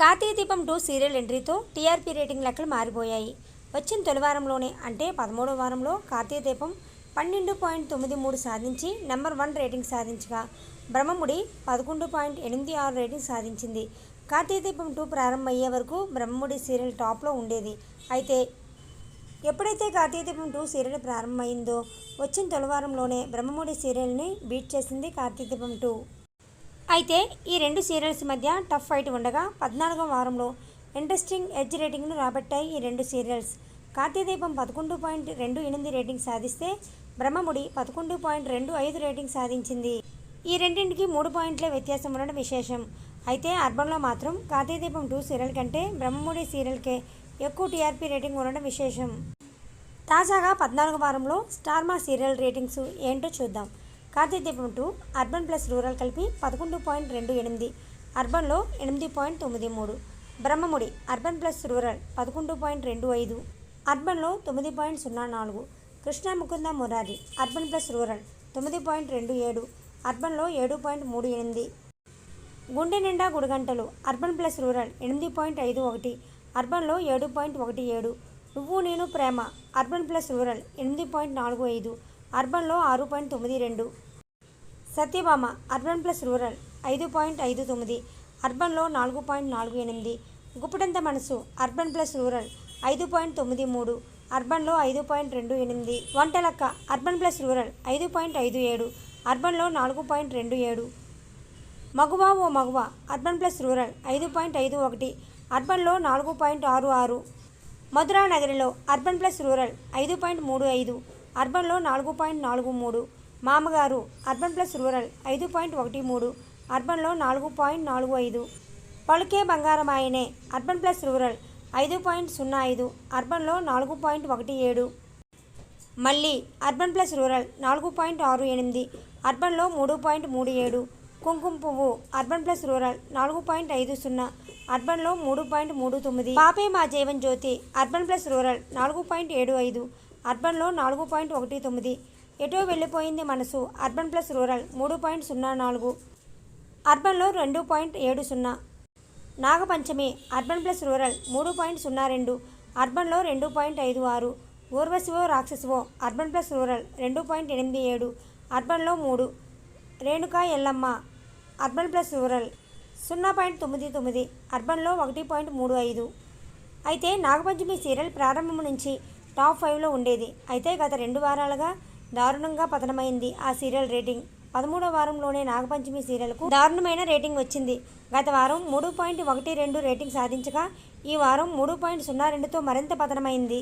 Karthika Deepam two serial ఎంట్రీతో TRP rating లెక్కలు మారిపోయాయి. వచ్చిన తొలి వారంలోనే అంటే పదమూడవ వారంలో కార్తీక దీపం పన్నెండు పాయింట్ తొమ్మిది మూడు సాధించి నెంబర్ వన్ రేటింగ్ సాధించగా బ్రహ్మముడి పదకొండు పాయింట్ ఎనిమిది ఆరు రేటింగ్ సాధించింది. కార్తీక దీపం టూ ప్రారంభమయ్యే వరకు బ్రహ్మముడి సీరియల్ టాప్లో ఉండేది. అయితే ఎప్పుడైతే కార్తీక దీపం టూ సీరియల్ ప్రారంభమైందో వచ్చిన తొలివారంలోనే బ్రహ్మముడి సీరియల్ని బీట్ చేసింది కార్తీక దీపం టూ. అయితే ఈ రెండు సీరియల్స్ మధ్య టఫ్ ఫైట్ ఉండగా పద్నాలుగవ వారంలో ఇంట్రెస్టింగ్ ఎడ్జ్ రేటింగ్ను రాబట్టాయి ఈ రెండు సీరియల్స్. కార్తీదీపం పదకొండు పాయింట్ రెండు ఎనిమిది రేటింగ్ సాధిస్తే బ్రహ్మముడి పదకొండు పాయింట్ రెండు ఐదు రేటింగ్ సాధించింది. ఈ రెండింటికి మూడు పాయింట్లే వ్యత్యాసం ఉండడం విశేషం. అయితే అర్బన్లో మాత్రం కార్తీదీపం టూ సీరియల్ కంటే బ్రహ్మముడి సీరియల్కే ఎక్కువ టీఆర్పీ రేటింగ్ ఉండడం విశేషం. తాజాగా పద్నాలుగు వారంలో స్టార్మా సీరియల్ రేటింగ్స్ ఏంటో చూద్దాం. Karthika Deepam two urban plus rural కలిపి పదకొండు పాయింట్ రెండు ఎనిమిది అర్బన్లో ఎనిమిది పాయింట్ తొమ్మిది మూడు బ్రహ్మముడి అర్బన్ ప్లస్ రూరల్ పదకొండు పాయింట్ రెండు ఐదు అర్బన్లో తొమ్మిది పాయింట్ సున్నా నాలుగు Krishna Mukunda Murari urban plus rural తొమ్మిది పాయింట్ రెండు ఏడు అర్బన్లో ఏడు పాయింట్ మూడు ఎనిమిది. Gunde Ninda Gudigantalu urban plus rural ఎనిమిది పాయింట్ ఐదు ఒకటి అర్బన్లో ఏడు పాయింట్ ఒకటి ఏడు Nuvvu Nenu Prema urban plus rural ఎనిమిది పాయింట్ నాలుగు ఐదు అర్బన్లో ఆరు పాయింట్ తొమ్మిది రెండు. సత్యభామ అర్బన్ ప్లస్ రూరల్ ఐదు పాయింట్ ఐదు తొమ్మిది. అర్బన్లో నాలుగు పాయింట్ నాలుగు ఎనిమిది. గుప్పటంత మనసు అర్బన్ ప్లస్ రూరల్ ఐదు పాయింట్ తొమ్మిది మూడు. అర్బన్లో ఐదు పాయింట్ రెండు ఎనిమిది. వంటలక్క అర్బన్ ప్లస్ రూరల్ ఐదు పాయింట్ ఐదు ఏడు. అర్బన్లో నాలుగు పాయింట్ రెండు ఏడు. Maguva O Maguva urban plus rural ఐదు పాయింట్ ఐదు ఒకటి. అర్బన్లో నాలుగు పాయింట్ ఆరు ఆరు. Madhura Nagarilo urban plus rural ఐదు పాయింట్ మూడు ఐదు. అర్బన్లో నాలుగు పాయింట్ నాలుగు మూడు మామగారు అర్బన్ ప్లస్ రూరల్ ఐదు పాయింట్ ఒకటి మూడు అర్బన్లో నాలుగు పాయింట్ నాలుగు ఐదు. Paluke Bangaram Ayane urban plus rural ఐదు పాయింట్ సున్నా ఐదు అర్బన్లో నాలుగు పాయింట్ ఒకటి ఏడు. మళ్ళీ అర్బన్ ప్లస్ రూరల్ నాలుగు పాయింట్ ఆరు ఎనిమిది అర్బన్లో మూడు పాయింట్ మూడు ఏడు. Kumkuma Puvvu urban plus rural నాలుగు పాయింట్ ఐదు సున్నా అర్బన్లో మూడు పాయింట్ మూడు తొమ్మిది. Paape Maa Jeevan Jyothi urban plus rural నాలుగు పాయింట్ ఏడు ఐదు అర్బన్లో నాలుగు పాయింట్ ఒకటి తొమ్మిది. Eto Vellipoyindi Manasu. Urban plus rural మూడు పాయింట్ సున్నా నాలుగు. అర్బన్లో రెండు పాయింట్ ఏడు సున్నా. నాగపంచమి. అర్బన్ ప్లస్ రూరల్ మూడు పాయింట్ సున్నా రెండు. అర్బన్లో రెండు పాయింట్ ఐదు ఆరు. Urvasivo Rakshasivo. Urban plus rural రెండు పాయింట్ ఎనిమిది ఏడు. అర్బన్లో మూడు. Renuka Yellamma. Urban plus rural సున్నా పాయింట్ తొమ్మిది తొమ్మిది. అర్బన్లో ఒకటి పాయింట్ మూడు ఐదు. అయితే నాగపంచమి సీరియల్ ప్రారంభం నుంచి టాప్ ఫైవ్లో ఉండేది. అయితే గత రెండు వారాలుగా దారుణంగా పతనమైంది ఆ సీరియల్ రేటింగ్. పదమూడో వారంలోనే నాగపంచమి సీరియల్కు దారుణమైన రేటింగ్ వచ్చింది. గత వారం మూడు పాయింట్ ఒకటి రెండు రేటింగ్ సాధించగా ఈ వారం మూడు పాయింట్ సున్నా రెండుతో మరింత పతనమైంది.